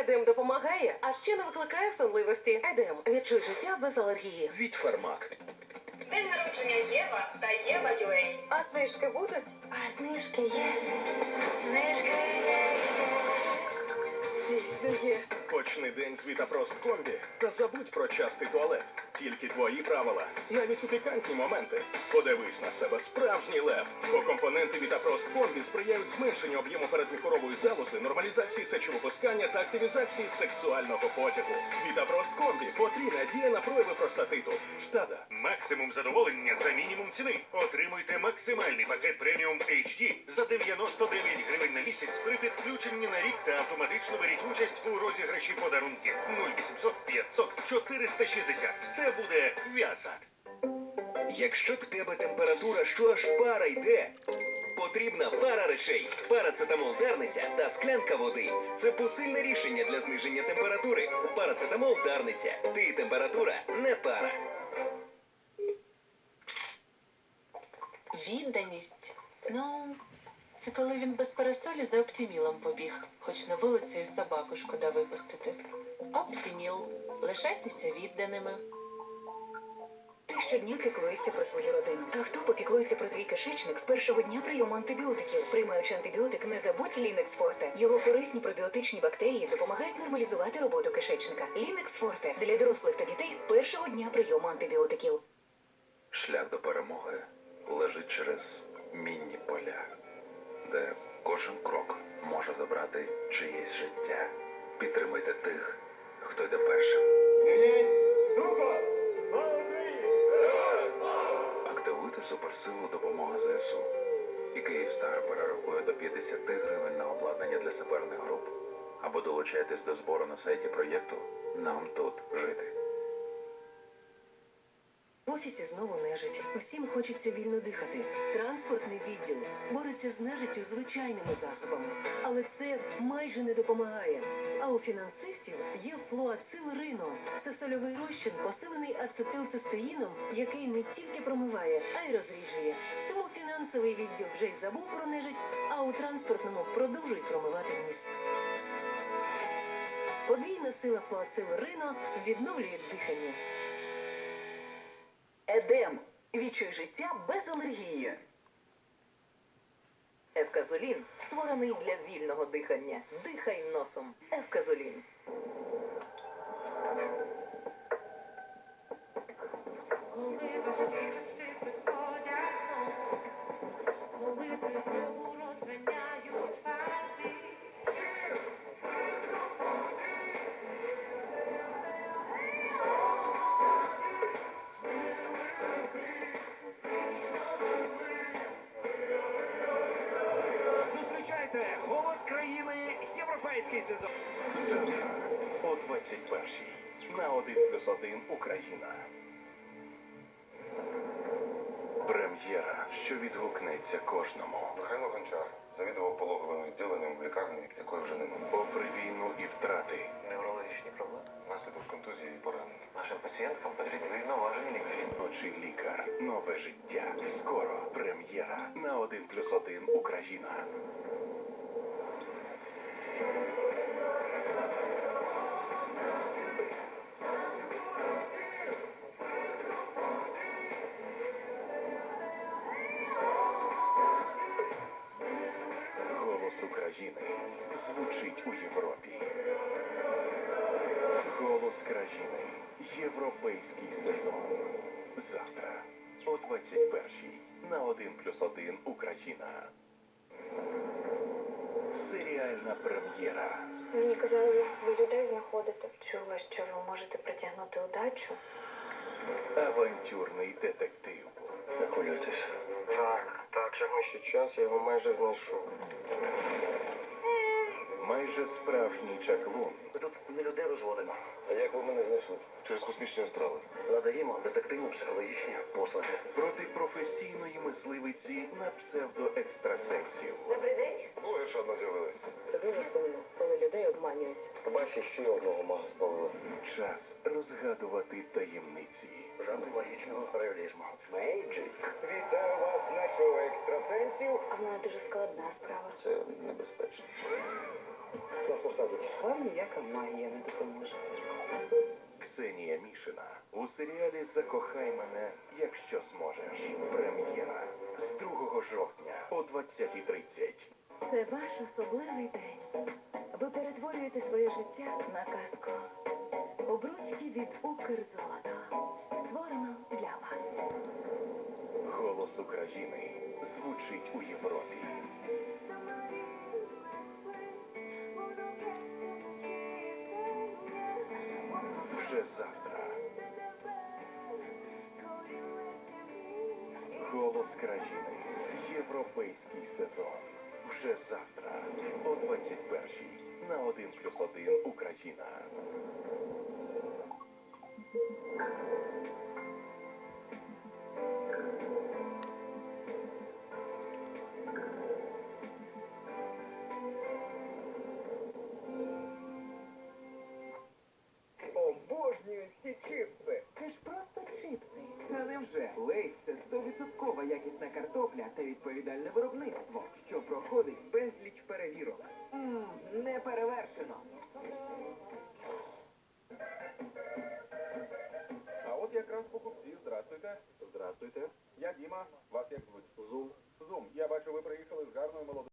Едем допомагає, а ще не викликає сонливості. Едем відчуй життя без алергії. Від Фармак. День народження Єва та Єва Юей. А знижки будуть? А знижки є. Знижки є. Дійсно є. Почни день з Вітапрост комбі та забудь про частий туалет. Тільки твої правила, навіть у пікантні моменти. Подивись на себе справжній лев. Бо компоненти Вітапрост комбі сприяють зменшенню об'єму передміхорової залози, нормалізації сечовипускання та активізації сексуального потягу. Вітапрост комбі потрійна дія на прояви простатиту. Штада. Максимум задоволення за мінімум ціни. Отримуйте максимальний пакет преміум HD за 99 гривень на місяць при підключенні на рік та автоматично беріть участь у розіграші подарунків 0800 500 460. Все буде в'ясат. Якщо в тебе температура, що аж пара йде, потрібна пара речей, парацетамол Дарниця та склянка води. Це посильне рішення для зниження температури. Парацетамол Дарниця. Ти температура не пара. Відданість. Ну, це коли він без пересолі за оптімілом побіг, хоч на вулицю собаку шкода випустити. Оптіміл. Лишайтеся відданими. Щодня піклуєшся про свою родину. А хто попіклується про твій кишечник з першого дня прийому антибіотиків? Приймаючи антибіотик, не забудь Лінекс Форте. Його корисні пробіотичні бактерії допомагають нормалізувати роботу кишечника. Лінекс Форте для дорослих та дітей з першого дня прийому антибіотиків. Шлях до перемоги лежить через мінні поля, де кожен крок може забрати чиєсь життя. Підтримуйте тих, хто йде першим. 10 гривень на обладнання для саперних груп або долучайтесь до збору на сайті проєкту Нам тут жити. В офісі знову нежить. Усім хочеться вільно дихати. Транспортний відділ бореться з нежиттю звичайними засобами, але це майже не допомагає. А у фінансистів є флуацилрино. Це сольовий розчин, посилений ацетилцистеїном, який не тільки промиває, а й розріжує. Тому фінансовий відділ вже й забув про нежить, а у транспортному продовжують промивати міст. Подвійна сила флуацил Рино відновлює дихання. Едем. Відчуй життя без алергії. Евказолін створений для вільного дихання. Дихай носом. Евказолін. Європейський сезон. О 21-й на 1 плюс 1 Україна. Прем'єра, що відгукнеться кожному. Михайло Гончар завідував пологовим відділенням в лікарні, якої вже немає. Попри війну і втрати, Неврологічні проблеми. Наслідок контузії і поранення. Нашим пацієнткам потрібні рівноважені лікарі. Очий лікар, нове життя. Скоро прем'єра на 1 плюс 1 Україна. Голос України звучить у Європі. Голос країни. Європейський сезон. Завтра о 21-й на 1 плюс 1 Україна. Серіальна прем'єра. Мені казали, ви людей знаходите. Чула, що ви можете притягнути удачу. Авантюрний детектив. Не хвилюйтесь. Так, так, ще час, я його майже знайшов. Майже справжній чаклун. Ми тут не людей розводимо. А як ви мене знайшли? Через космічні астрали. Надаємо детективно-психологічні послуги. Проти професійної мисливиці на псевдоекстрасенсів. Добрий день. О, ще одна з'явилась. Це дуже сумно, коли людей обманюють. Побачив ще одного мага спалила. Час розгадувати таємниці. Жанр магічного реалізму. Мейджик. Вітаю вас на шоу екстрасенсів. А в мене дуже складна справа. Це небезпечно. Нас посадять. Вам ніяка магія не допоможе. Ксенія Мішина у серіалі Закохай мене, якщо зможеш. Прем'єра з 2 жовтня о 20.30. Це ваш особливий день. Ви перетворюєте своє життя на казку. Обручки від Укрзолото. Створено для вас. Голос України звучить у Європі. Країни. Європейський сезон. Вже завтра. О 21-й. На 1 плюс 1 Україна. Обожнюю ці чипси. Це ж просто чипси. Та невже? Лейс це 100% якісна картопля та відповідальне виробництво, що проходить безліч перевірок. Мм, не перевершено. А от якраз покупці. Здравствуйте. Здравствуйте. Я Діма. Вас як звуть? Зум. Зум. Я бачу, ви приїхали з гарною молодою.